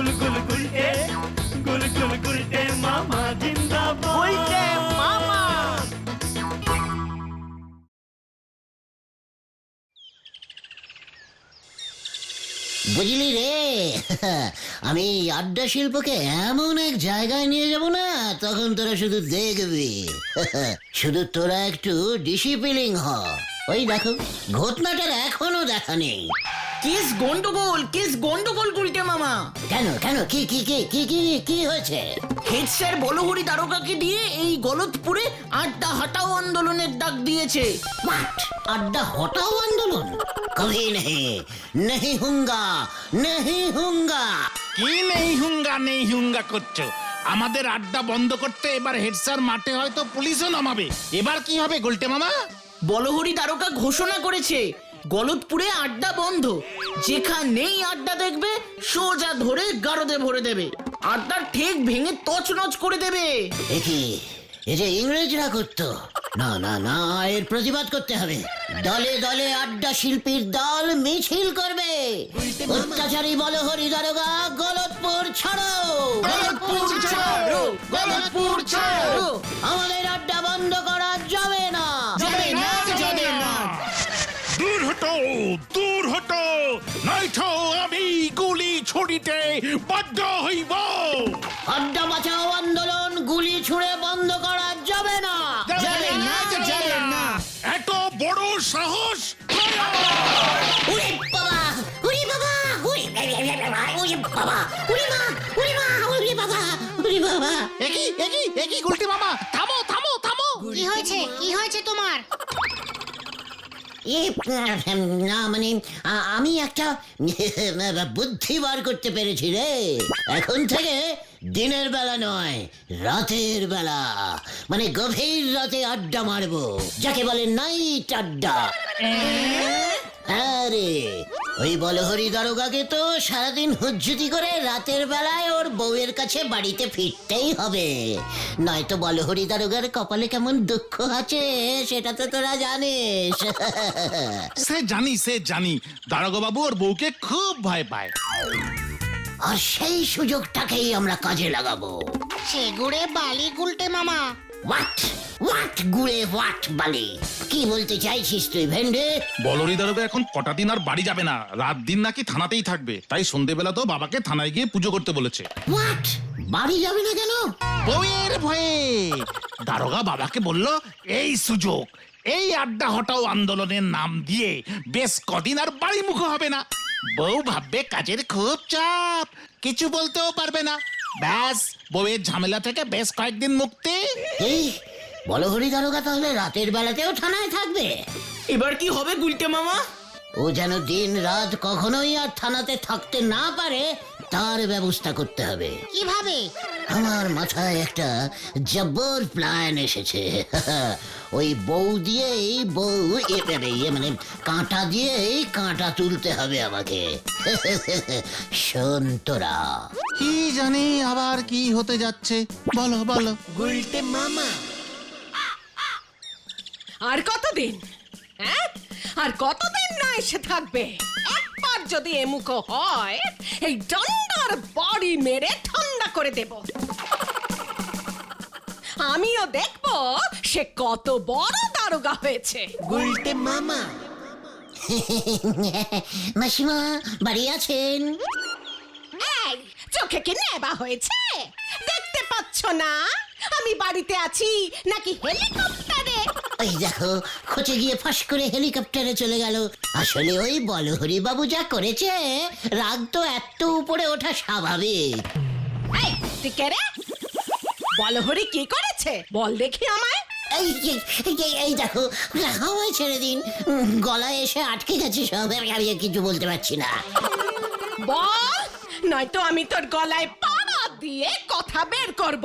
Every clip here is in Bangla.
গুল গুল গুলটে গুল গুল গুলটে মামা জিন্দাবাদ। উল্টে মামা। বুঝলি রে? আমি আড্ডা শিল্পকে এমন এক জায়গায় নিয়ে যাব না তখন তোরা শুধু দেখবি। শুধু তোরা একটু ডিসিপ্লিন হ। ওই দেখো ঘটনাটার এখনও দেখা নেই। কিস গন্ডগোল কিস গন্ডগোল গুলটে মামা। কেন কেন কি কি কি কি কি কি হয়েছে? হেডসার স্যার বলহরি তারকাকে দিয়ে এই গলতপুরে আড্ডা হটাও আন্দোলনের ডাক দিয়েছে। মাঠ আড্ডা হটাও আন্দোলন? কবি নেই নেই হুঙ্গা নেই হুঙ্গা। কি নেই হুঙ্গা নেই হুঙ্গা করছ? আমাদের আড্ডা বন্ধ করতে এবার হেডসার মাঠে হয়তো পুলিশও নামাবে। এবার কি হবে গোলটে মামা? বলহরি দারোগা ঘোষণা করেছে গলতপুরে আড্ডা বন্ধ। যেখানেই আড্ডা দেখবে সোজা ধরে গারদে ভরে দেবে। আড্ডা ঠেক ভেঙে তছনছ করে দেবে। একি এ যে ইংরেজরা করতো না না না এর প্রতিবাদ করতে হবে। দলে দলে আড্ডা শিল্পীর দল মিছিল করবে। অত্যাচারী বলহরি দারোগা গলতপুর ছাড়ো। গলতপুর ছাড়ো। গলতপুর ছাড়ো। আমাদের আড্ডা বন্ধ করা যাবে না। দূর হটো নয়তো আমি গুলি ছড়িতে বাধ্য হইব। আড্ডা বাঁচাও আন্দোলন গুলি ছুঁড়ে বন্ধ করা যাবে না। যাবে না যাবে না। এত বড় সাহস উরে বাবা উরে বাবা উরে বাবা উরে মা উরে মা উরে বাবা উরে বাবা একই একই একই গোলটে মামা থামো থামো থামো। কি হয়েছে? কি হয়েছে? না মানে আমি একটা, বুদ্ধি বার করতে পেরেছি রে। এখন থেকে দিনের বেলা নয়, রাতের বেলা। মানে গভীর রাতে আড্ডা মারবো, যাকে বলে নাইট আড্ডা। আরে ওই বলহরি দারোগাকে তো সারাদিন হুজ্জুতি করে রাতের বেলায় ওর বউয়ের কাছে বাড়িতে ফিরতেই হবে। নয়তো বলহরি দারোগার কপালে কেমন দুঃখ আছে সেটা তো তোরা জানিস। সে জানি সে জানি। দারোগা বাবু ওর বউকে খুব ভয় পায়। আর সেই সুযোগটাকেই আমরা কাজে লাগাবো। সেগুড়ে বালি গুলটে মামা। হোয়াট হোয়াট গুড়ে হোয়াট বালি? কি বলতে চাইছিস তুই ভেন্ডে? বলরি দারোগা এখন কটা দিন আর বাড়ি যাবে না। রাত দিন নাকি থানাতেই থাকবে। তাই সন্ধেবেলা তো বাবাকে থানায় গিয়ে পুজো করতে বলেছে। হোয়াট বাড়ি যাবে না কেন? বউয়ের ভয়ে। দারোগা বাবাকে বলল এই সুযোগ এই আড্ডা হটাও আন্দোলনের নাম দিয়ে বেশ কদিন আর বাড়ি মুখ হবে না। বউ ভাববে কাজের খুব চাপ কিছু বলতেও পারবে না। ব্যাস বউয়ের ঝামেলা থেকে বেশ কয়েকদিন মুক্তি। এই বলহরি দারোগা তাহলে রাতের বেলাতেও থানায় থাকবে। এবার কি হবে গুলটে মামা? ও যেন দিন রাত কখনোই আর থানাতে থাকতে না পারে তার ব্যবস্থা করতে হবে। কীভাবে? আমার মাথায় একটা জব্বর প্ল্যান এসেছে। ওই বউ দিয়েই বউ এ এ- ইয়ে মানে কাঁটা দিয়েই কাঁটা তুলতে হবে আমাকে। শোন তোরা। কি জানি আবার কি হতে যাচ্ছে? বলো বলো। গুলটে মামা। আর কতদিন হ্যাঁ? আর কতদিন না এসে থাকবে? একবার যদি এমুখো হয় এই ডান্ডার বাড়ি মেরে ঠান্ডা করে দেব। আমিও দেখব সে কত বড় দারোগা হয়েছে। গুলটে মামা। মাসিমা বাড়ি আছেন? এই চোখে কি নেবা হয়েছে? দেখতে পাচ্ছ না? আমি বাড়িতে আছি নাকি হেলিকপ্টারে? ওই দেখো খোঁচে গিয়ে ফাঁস করে হেলিকপ্টারে চলে গেল। আসলে ওই বলহরি বাবু যা করেছে রাগ তো এত উপরে ওঠা স্বাভাবিক। এই তুই কে রে? বলহরি কি করেছে? বল দেখি আমায়। এই এই এই দেখো ছেড়ে দিন। গলায় এসে আটকে গেছে সব, আমি আর কিছু বলতে পারছি না। বল, নয়তো আমি তোর গলায় দিয়ে কথা বের করব।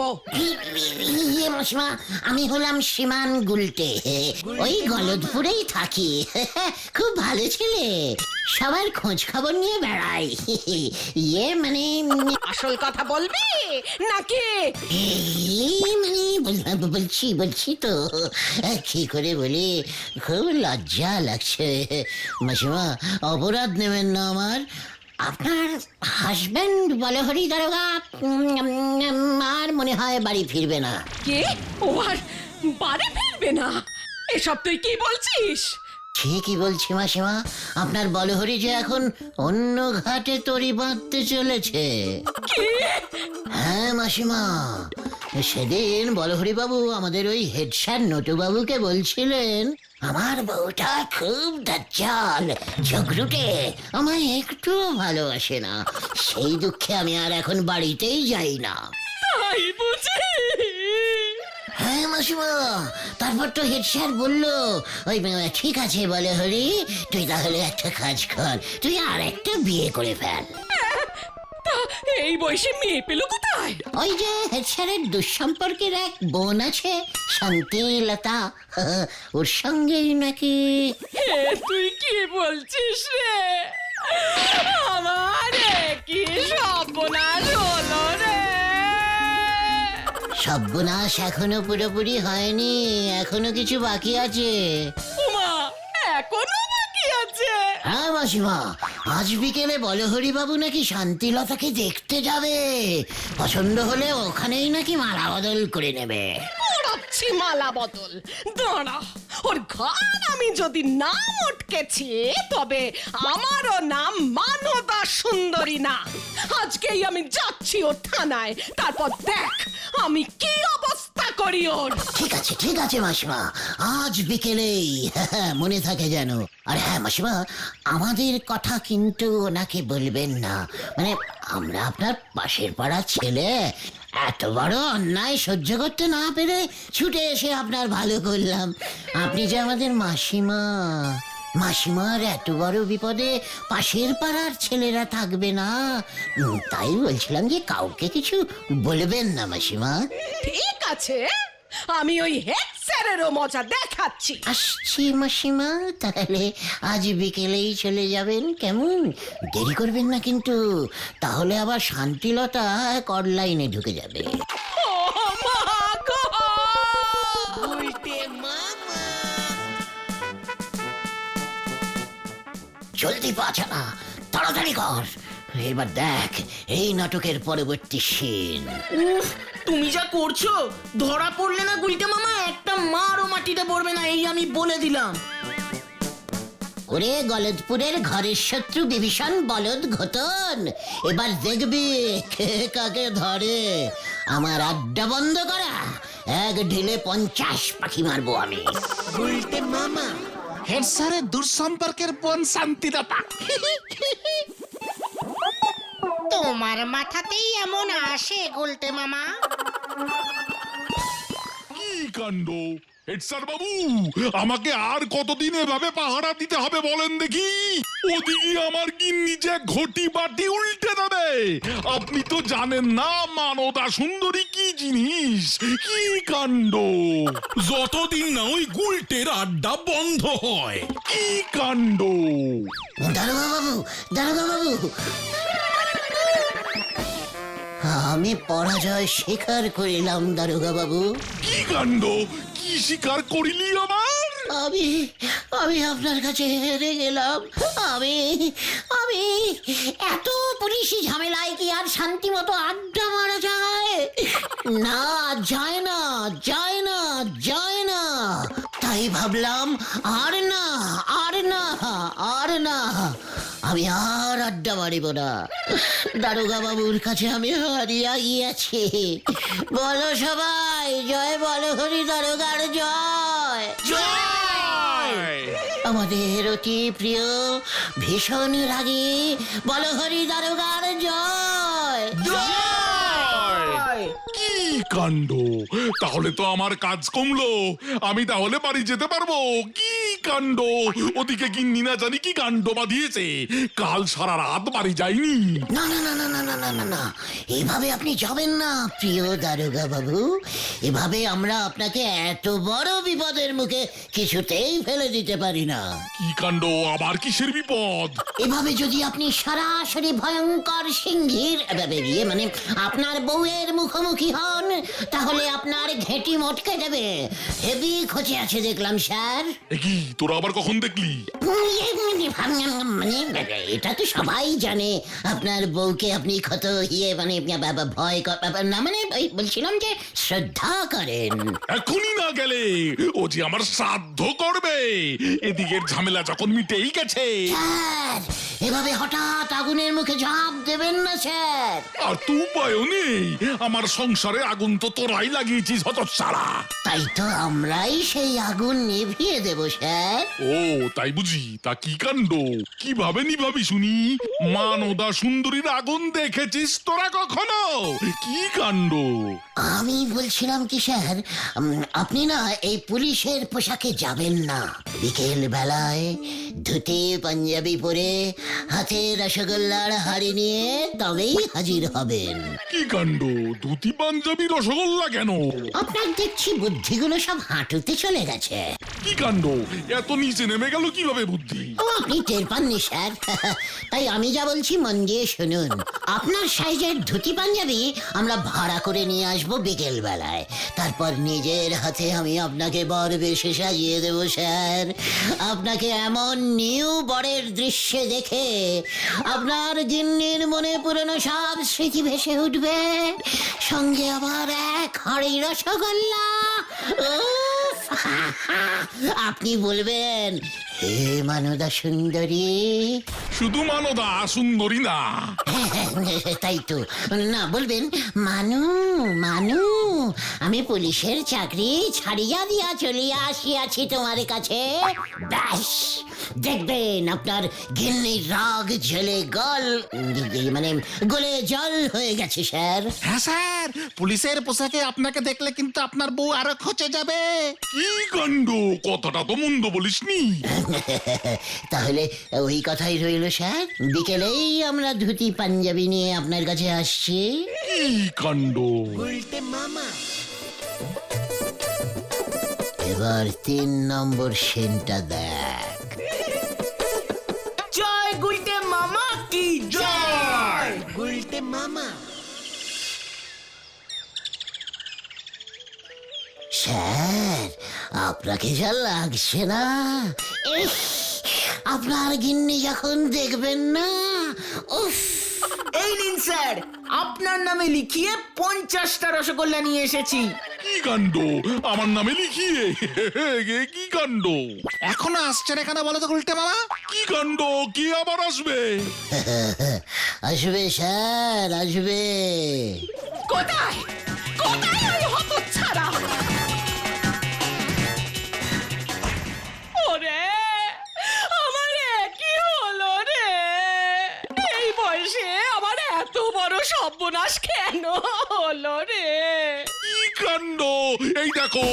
ইয়ে মাসিমা আমি হলাম সীমান গুলটে। ওই গলদপুরেই থাকি। খুব ভালো ছেলে। সবার খোঁজ খবর নিয়ে বেড়াই। ইয়ে মানে আসল কথা বলবি? নাকি? মানে বলছি বলছি তো। কি করে বলি? খুব লজ্জা লাগছে। মাসিমা অপরাধ নেবেন না আমার। আপনার হাজবেন্ড বলে হরি দারোগা উম, আর মনে হয় বাড়ি ফিরবে না। কে? ও আর বাড়ি ফিরবে না? এসব তুই কি বলছিস? ঠিকই বলছি মাসিমা আপনার বলহরি যে এখন অন্য ঘাটে তরি বাঁধতে চলেছে। হ্যাঁ মাসিমা। সেদিন বলহরি বাবু আমাদের ওই হেড স্যার নটু বাবুকে বলছিলেন আমার বউটা খুব দাজ্জাল ঝগড়ুটে আমায় একটু ভালোবাসে না। সেই দুঃখে আমি আর এখন বাড়িতেই যাই না। তাই বুঝি? হ্যাঁ মাসিমা তারপর তো হেড স্যার বলল ওই ঠিক আছে বলে হরি তুই তাহলে একটা কাজ কর তুই আর একটা বিয়ে করে ফেল। এই বয়সে মেয়ে পেল কোথায়? ওই যে হেড স্যারের দুঃসম্পর্কের এক বোন আছে শান্তিলতা ওর সঙ্গেই নাকি। হে তুই কি বলছিস রে? আমার কি সর্বনাশ হলো রে। সর্বনাশ এখনও পুরোপুরি হয়নি এখনও কিছু বাকি আছে। উমা এখনও বাকি আছে। হ্যাঁ মাসিমা। আজ বিকেলে বলহরি বাবু নাকি শান্তিলতাকে দেখতে যাবে। পছন্দ হলে ওখানেই নাকি মালা বদল করে নেবে। পড়াচ্ছি মালা বদল। দাঁড়া, ওর ঘর আমি যদি নাম উঠকেছি তবে আমারও নাম মানদা সুন্দরী না। আজকেই আমি যাচ্ছি ওর থানায়, তারপর দেখ আমি কি অবস্থা করি ওর? ঠিক আছে ঠিক আছে, মাসিমা। আজ বিকেলেই। মনে থাকে যেন। আর হ্যাঁ মাসিমা, আমাদের কথা কিন্তু ওনাকে বলবেন না। মানে আমরা আপনার পাশের পাড়া ছেলে। এত বড় অন্যায় সহ্য করতে না পেরে ছুটে এসে আপনার ভালো করলাম। আপনি যে আমাদের মাসিমা। মাসিমার এত বড় বিপদে পাশের পাড়ার ছেলেরা থাকবে না। উম, তাই বলছিলাম যে কাউকে কিছু বলবেন না মাসিমা। ঠিক আছে আমি ওই হেড স্যারেরও মজা দেখাচ্ছি। আসছি মাসিমা তাহলে আজ বিকেলেই চলে যাবেন কেমন? দেরি করবেন না কিন্তু তাহলে আবার শান্তিলতা কর লাইনে ঢুকে যাবে। জলদি না তাড়াতাড়ি কর। এবার দেখ এই নাটকের পরবর্তী সিন। উফ তুমি যা করছ ধরা পড়লে না গুলটে মামা একটা মারও মাটিতে পড়বে না এই আমি বলে দিলাম। ওরে গলদপুরের ঘরের শত্রু বিভীষণ বলদ ঘটন এবার দেখবি কে কাকে ধরে। আমার আড্ডা বন্ধ করা এক ঢিলে পঞ্চাশ পাখি মারবো আমি। হেড স্যারের দুঃসম্পর্কের বোন শান্তিদাতা। তোমার মাথাতেই এমন আসে গোলটে মামা। কি কাণ্ড? হেড স্যার বাবু আমাকে আর কতদিন এভাবে পাহারা দিতে হবে বলেন দেখি? ওদিকে আমার গিন্নি যে ঘটি বাটি উল্টে দেবে। আপনি তো জানেন না মানদা সুন্দরী কি জিনিস কি কাণ্ড? যতদিন না ওই গুলটের আড্ডা বন্ধ হয়। কি কাণ্ড? দারোগা বাবু দারোগা বাবু আমি পরাজয় স্বীকার করিলাম দারোগা বাবু কি কাণ্ড? কি স্বীকার করিলি আমার। আমি আমি আপনার কাছে হেরে গেলাম। আমি আমি এত পুলিশি ঝামেলায় কি আর শান্তি মতো আড্ডা মারা যায়? না যায় না যায় না যায় না। তাই ভাবলাম, আর না আর না আর না। আমি আর আড্ডা মারিব না। দারোগা বাবুর কাছে আমি হারিয়া গিয়েছি। বলো সবাই জয় বলো হরি দারোগার জয়। আমাদের অতি প্রিয় ভীষণ রাগী বলহরি দারোগার জয়। কি কাণ্ড। তাহলে তো আমার কাজ কমলো। আমি তাহলে বাড়ি যেতে পারব। কি কাণ্ড? ওদিকে গিন্নি না জানি কি কাণ্ড বাঁধিয়েছে। কাল সারা রাত বাড়ি যায়নি না না না না না না না না না। এভাবে আপনি যাবেন না প্রিয় দারোগা বাবু। এভাবে আমরা আপনাকে এত বড় বিপদের মুখে কিছুতেই ফেলে দিতে পারি না। কি কাণ্ড? আবার কিসের বিপদ? এভাবে যদি আপনি সরাসরি ভয়ঙ্কর সিংহীর মানে আপনার বউয়ের মুখোমুখি হন তাহলে আপনার ঘেঁটি মটকে দেবে হেভি খোঁজে আছে দেখলাম স্যার। এ কি তোরা আবার কখন দেখলি? মানে এটা তো সবাই জানে। আপনার বউকে আপনি কত ইয়ে মানে বা- ভয় ক- না মানে ওই বলছিলাম যে শ্রদ্ধা করেন। এখনই না গেলে ও যে আমার শ্রাদ্ধ করবে এদিকের ঝামেলা যখন মিটেই গেছে। স্যার এভাবে হঠাৎ আগুনের মুখে ঝাঁপ দেবেন না স্যার। আর তো উপায়ও নেই। আমার সংসারে আগুন তো তোরাই লাগিয়েছিস হত সারা তাই তো আমরাই সেই আগুন নিভিয়ে দেব স্যার। ও তাই বুঝি। তা কি কাণ্ড? কীভাবে নিভাবি শুনি? মানদা সুন্দরীর আগুন দেখেছিস তোরা কখনো? কি কাণ্ড? আমি বলছিলাম কি স্যার আপনি না এই পুলিশের পোশাকে যাবেন না। বিকেল বেলায় ধুতি পাঞ্জাবি পরে হাতে রসগোল্লার হাড়ি নিয়ে তবেই হাজির হবেন। কি কাণ্ড? ধুতি পাঞ্জাবি রসগোল্লা কেন? আপনার দেখছি বুদ্ধিগুলো সব হাঁটুতে চলে গেছে। কি কাণ্ড? এত নিচে নেমে গেল কীভাবে বুদ্ধি? ও আপনি টের পাননি স্যার। তাই আমি যা বলছি মন দিয়ে শুনুন। আপনার সাইজের ধুতি পাঞ্জাবি আমরা ভাড়া করে নিয়ে আসব বিকেল বেলায় তারপর নিজের হাতে আমি আপনাকে বর বেশে সাজিয়ে দেবো স্যার। আপনাকে এমন নিউ বরের দৃশ্যে দেখে আপনার জিন্নির মনে পুরনো সব স্মৃতি ভেসে উঠবে। সঙ্গে আবার এক হাড়ি রসগোল্লা। আপনি বলবেন হে মানদা সুন্দরী। শুধু মানদা সুন্দরী না। তাই তো। না বলবেন মানু মানু আমি পুলিশের চাকরি ছাড়িয়া দিয়া চলিয়া আসিয়াছি তোমার কাছে। ব্যাস দেখবেন আপনার ঘিন্নির রাগ ঝেলে গল মানে গলে জল হয়ে গেছে স্যার। হ্যাঁ স্যার পুলিশের পোশাকে আপনাকে দেখলে কিন্তু আপনার বউ আরও খচে যাবে। কি কাণ্ড? কথাটা তো মন্দ বলিসনি। তাহলে ওই কথাই রইল স্যার। বিকেলেই আমরা ধুতি পাঞ্জাবি নিয়ে আপনার কাছে আসছি। কাণ্ড। এবার তিন নম্বর সেনটা দেখ। জয় গুলটে মামা কি জয়! স্যার আপনাকে যা লাগছে না। ইস, আপনার গিন্নি যখন দেখবেন না উফ। এই নিন স্যার আপনার নামে লিখিয়ে পঞ্চাশটা রসগোল্লা নিয়ে এসেছি। কি কাণ্ড? আমার নামে লিখিয়ে? এ কি কাণ্ড? এখনও আসছে না কেন বলো তো উল্টে মামা? কি কাণ্ড? কে আবার আসবে? আসবে স্যার আসবে। কোথায়? কোথায় সর্বনাশ কেন হলো রে? কি কাণ্ড? এই দেখো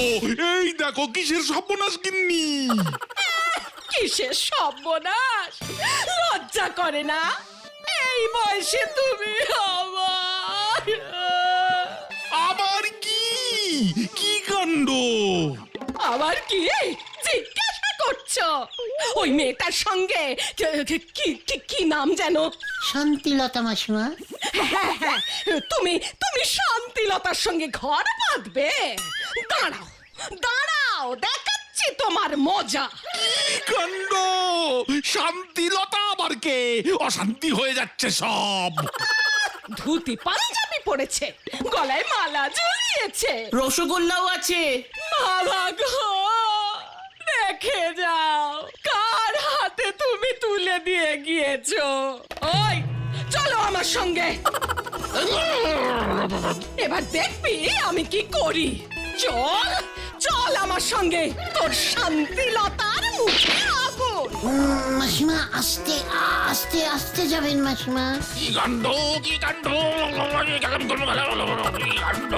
এই দেখো কিসের সর্বনাশ গিন্নি? কিসের সর্বনাশ? লজ্জা করে না? এই বয়সে তুমি আমার। আবার কি? কি কাণ্ড? আবার কি? জিজ্ঞাসা করছ? ওই মেয়েটার সঙ্গে? কি- কি কি- কি নাম যেন? শান্তিলতা মাসিমা। হ্যাঁ হ্যাঁ তুমি তুমি শান্তিলতার সঙ্গে ঘর বাঁধবে? দাঁড়াও দাঁড়াও দেখাচ্ছি তোমার মজা। কাণ্ড শান্তিলতা আবার কে? অশান্তি হয়ে যাচ্ছে সব। ধুতি পাঞ্জাবি পড়েছে গলায় মালা ঝুলিয়েছে। রসগোল্লাও আছে। বাবা গো দেখে যাও। কার হাতে তুমি তুলে দিয়ে গিয়েছো? ওই চলো আমার সঙ্গে। এবার দেখবি আমি কি করি। চল চল আমার সঙ্গে। তোর শান্তিলতার মুখে আগুন। মাসিমা আস্তে আস্তে আস্তে যাবেন মাসিমা। কি কাণ্ড কি কাণ্ড কি কাণ্ড?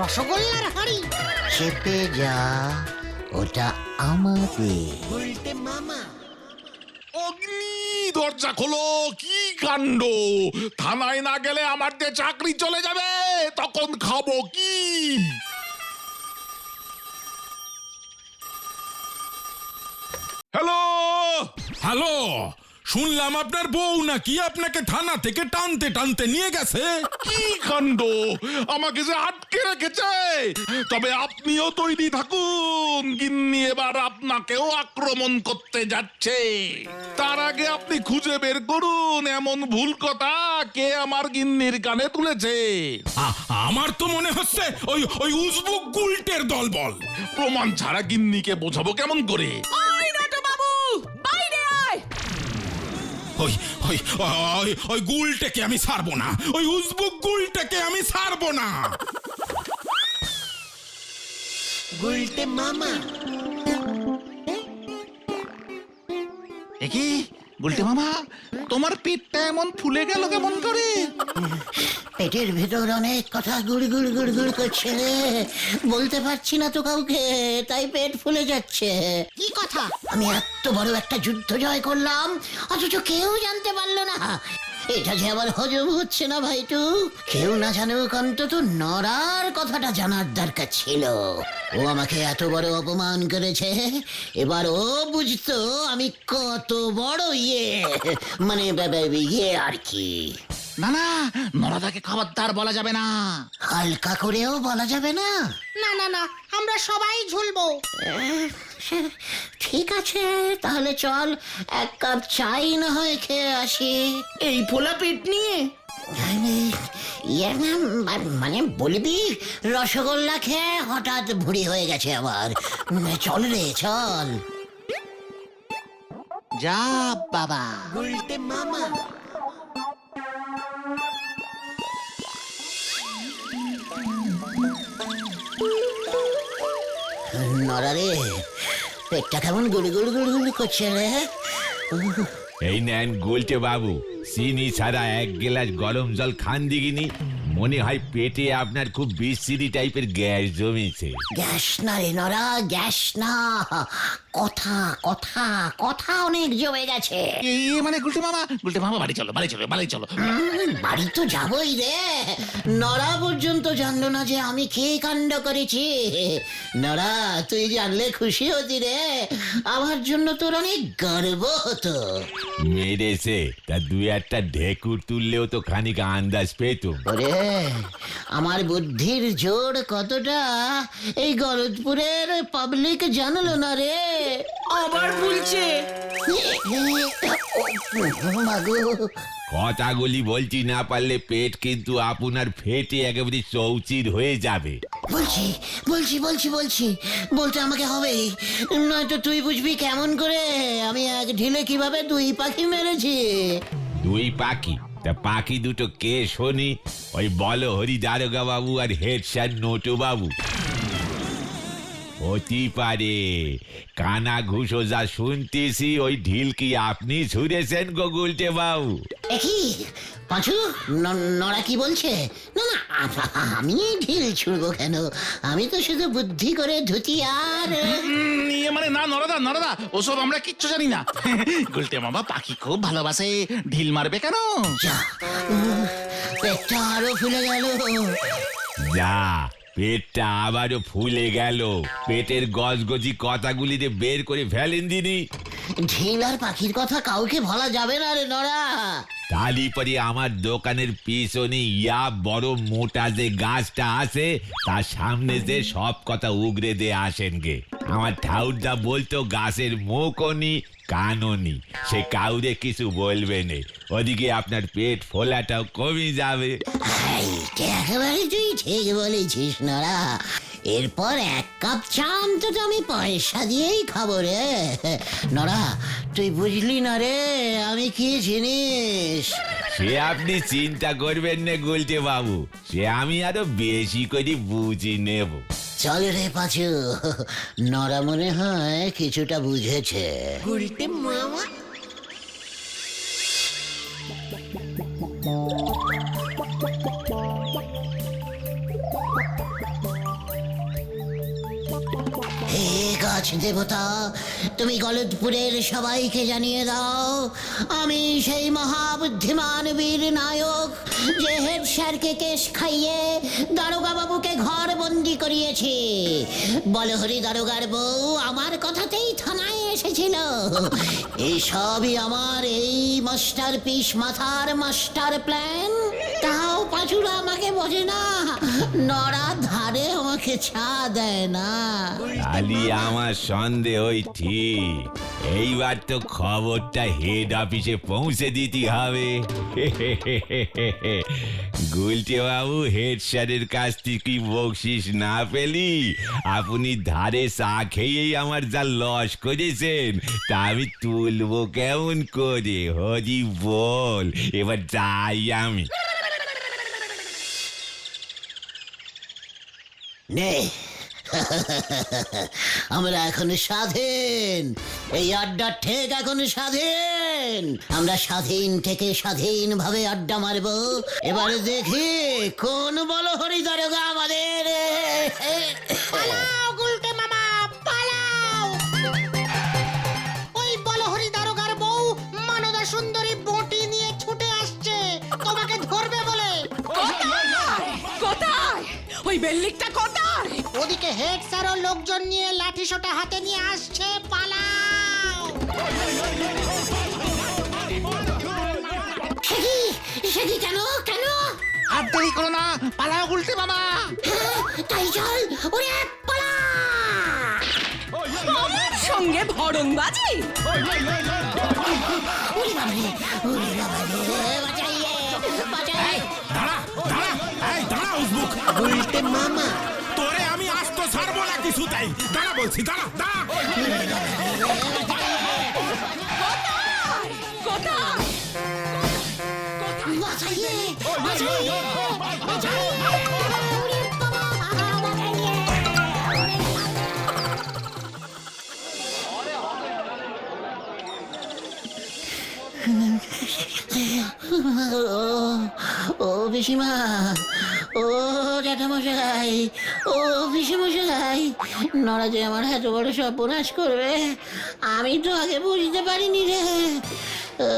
রসগোল্লার হাড়ি। চেপে যা ওটা আমাদের অগ্নি দরজা খোলো কি কাণ্ড? থানায় না গেলে আমার যে চাকরি চলে যাবে তখন খাব কি? হ্যালো? হ্যালো? শুনলাম আপনার বউ নাকি আপনাকে থানা থেকে টানতে টানতে নিয়ে গেছে। কি কাণ্ড? আমাকে যে আটকে রেখেছে। তবে আপনিও তৈরি থাকুন। গিন্নি এবার আপনাকেও আক্রমণ করতে যাচ্ছে। তার আগে আপনি খুঁজে বের করুন। এমন ভুল কথা কে আমার গিন্নির কানে তুলেছে? আমার তো মনে হচ্ছে ওই ওই উজবুক গুলটের দলবল। প্রমাণ ছাড়া গিন্নিকে বোঝাবো কেমন করে? ওই ওই ওই ওই গুলটাকে আমি ছাড়বো না। ওই উজবুক গুলটাকে আমি ছাড়বো না। গুলটে মামা। তোমার পেটটা এমন ফুলে গেল কেমন করে? পেটের ভেতর অনেক কথা গুড় গুড় গুড় গুড় করছে রে। বলতে পারছি না তো কাউকে তাই পেট ফুলে যাচ্ছে। কি কথা? আমি এত বড় একটা যুদ্ধ জয় করলাম অথচ কেউ জানতে পারল না। এটা যে আবার হজম হচ্ছে না ভাইটু? কেউ না জানুক অন্তত নরার কথাটা জানার দরকার ছিল। ও আমাকে এত বড় অপমান করেছে এবার ও বুঝতো আমি কত বড় ইয়ে। মানে ইয়ে আর কি। না না নরাদাকে খবরদার বলা যাবে না। হালকা করেও বলা যাবে না? না না না আমরা সবাই ঝুলবো। ঠিক আছে তাহলে চল এক কাপ চাই না হয় খেয়ে আসি। এই ফোলা পেট নিয়ে? ইয়ে না, মা- মানে বলবি রসগোল্লা খেয়ে হঠাৎ ভুড়ি হয়ে গেছে আবার। উম, চল রে চল। যা বাবা। নড়া রে পেটটা কেমন গুলি গুলি গুলি গুলি করছে রে? এই নেন গোলটে বাবু। চিনি ছাড়া এক গ্লাস গরম জল খান দিগিনি মনে হয় পেটে আপনার খুব বিশ্রী টাইপের গ্যাস জমেছে। গ্যাস না রে নড়া গ্যাস না। কথা কথা কথা অনেক জমে গেছে। এই মানে গুলটে মামা গুলটে মামা বাড়ি চলো বাড়ি চলো বাড়ি চলো। বাড়ি তো যাবই রে। নড়া পর্যন্ত জানলো না যে আমি কি কাণ্ড করেছি। নড়া তুই জানলে খুশি হতি রে। আমার জন্য তোর অনেক গর্ব হতো। মেরেছে তা দুই একটা ঢেকুর তুললেও তো খানিক আন্দাজ পেতুম। ওরে আমার বুদ্ধির জোর কতটা? এই গলদপুরের পাবলিক জানলো না রে। আবার মাগো। কথাগুলি বলছি না পারলে পেট কিন্তু আপনার ফেটে একেবারে চৌচির হয়ে যাবে। বলছি বলছি বলছি বলছি বলতে আমাকে হবে। নয়তো তুই বুঝবি কেমন করে? আমি এক ঢিলে কীভাবে দুই পাখি মেরেছি? দুই পাখি। তা পাখি দুটো কে শোনি? ওই বলো হরি দারোগা বাবু আর হেড স্যার নোটু বাবু হতে পারে। কানা ঘুষো যা শুনতেছি, ওই ঢিল কি আপনি ছুঁড়েছেন গোগুলটে বাবু পাঁচু নড়া কি বলছে? না না আমি ঢিল ছুড়বো কেন? আমি তো শুধু বুদ্ধি করে ধুতি আর ইয়ে মানে না নরদা নরদা ওসব আমরা কিচ্ছু জানি না। গুলটে মামা পাখি খুব ভালোবাসে ঢিল মারবে কেন? পেটটা আরও ফুলে গেল। যা পেটটা আবারও ফুলে গেল। পেটের গজগজি কথাগুলি যে বের করে ফেলেন দিনি ঢিল আর পাখির কথা কাউকে বলা যাবে না রে নড়া। তালি পরে আমার দোকানের পিছনে ইয়া বড় মোটা যে গাছটা আছে তার সামনে যে সব কথা উগরে দিয়ে আসেন গে। আমার ঠাউরদা বলতো গাছের মুখও নি কানও নি সে কাউরে কিছু বলবে না। ওদিকে আপনার পেট ফোলাটাও কমে যাবে। একেবারে তুই ঠিক বলেছিস নড়া। এরপর এক কাপ চা অন্তত আমি পয়সা দিয়েই খাব রে। নড়া তুই বুঝলি না রে আমি কি জিনিস? সে আপনি চিন্তা করবেন না গুলটে বাবু। সে আমি আরও বেশি করে বুঝি নেব। চল রে পাচু। নড়া মনে হয় কিছুটা বুঝেছে। দেবতা, তুমি গলদপুরের সবাইকে জানিয়ে দাও, আমি সেই মহাবুদ্ধিমান বীর নায়ক যে হেড স্যারকে কেশ খাইয়ে দারোগা বাবুকে ঘর বন্দি করিয়েছি। বলহরি দারোগার বউ, আমার কথাতেই থানায় এসেছিল। এই সবই আমার এই মাস্টার পিস মাথার মাস্টার প্ল্যান। তাও পাঁচুরা আমাকে বোঝে না, নড়া ধারে আমাকে ছা দেয় না। খালি আমার সন্দেহই ঠিক। এইবার তো খবরটা হেড অফিসে পৌঁছে দিতে হবে। গুলটে বাবু হেড স্যারের কাছ থেকে বকশিস না পেলি? আপনি ধারে চা খেয়েই আমার যা লস করেছেন, তা আমি তুলবো কেমন করে? হরি বল, এবার যাই আমি। নে আমরা এখন স্বাধীন। এই আড্ডা ঠেক এখন স্বাধীন। আমরা স্বাধীন থেকে স্বাধীন ভাবে আড্ডা মারবো। এবারে দেখি কোন বলো হরিদারগা আমাদের। বেল্লিকটা কোথায়? ওদিকে হেড স্যার ও লোকজন নিয়ে লাঠি সোটা হাতে নিয়ে আসছে পালাও! সেকি কেন? কেন? আর দেরি করো না পালাও উল্টে মামা তাই চল ওরে পালা! আমার সঙ্গে ভরংবাজি ওরে বাবারে ওরে বাবারে। উল্টে মামা তোরে আমি আসতো ছাড়বো না কিছু তাই দাঁড়া বলছি দাঁড়া দাঁড়া ও পিসিমা ও জ্যাঠামশাই ও পিসিমশাই নড়া যে আমার এত বড় সর্বনাশ করবে আমি তো আগে বুঝতে পারিনি রে। ও,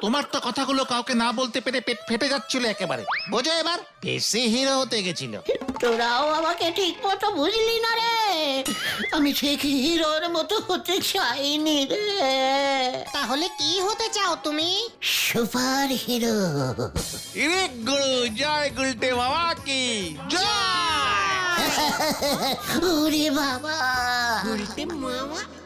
তোমার তো কথাগুলো কাউকে না বলতে পেরে পেট ফেটে যাচ্ছিল একেবারে। বোঝো এবার? বেশি হিরো হতে গেছিল। তোরাও আমাকে ঠিক মতো বুঝলি না রে। আমি ঠিক হিরোর মতো হতে চাইনি রে। তাহলে কি হতে চাও তুমি? সুপার হিরো ইরে গুরু জয় গুলটে বাবা কি? জয়! ওরে বাবা। মামা?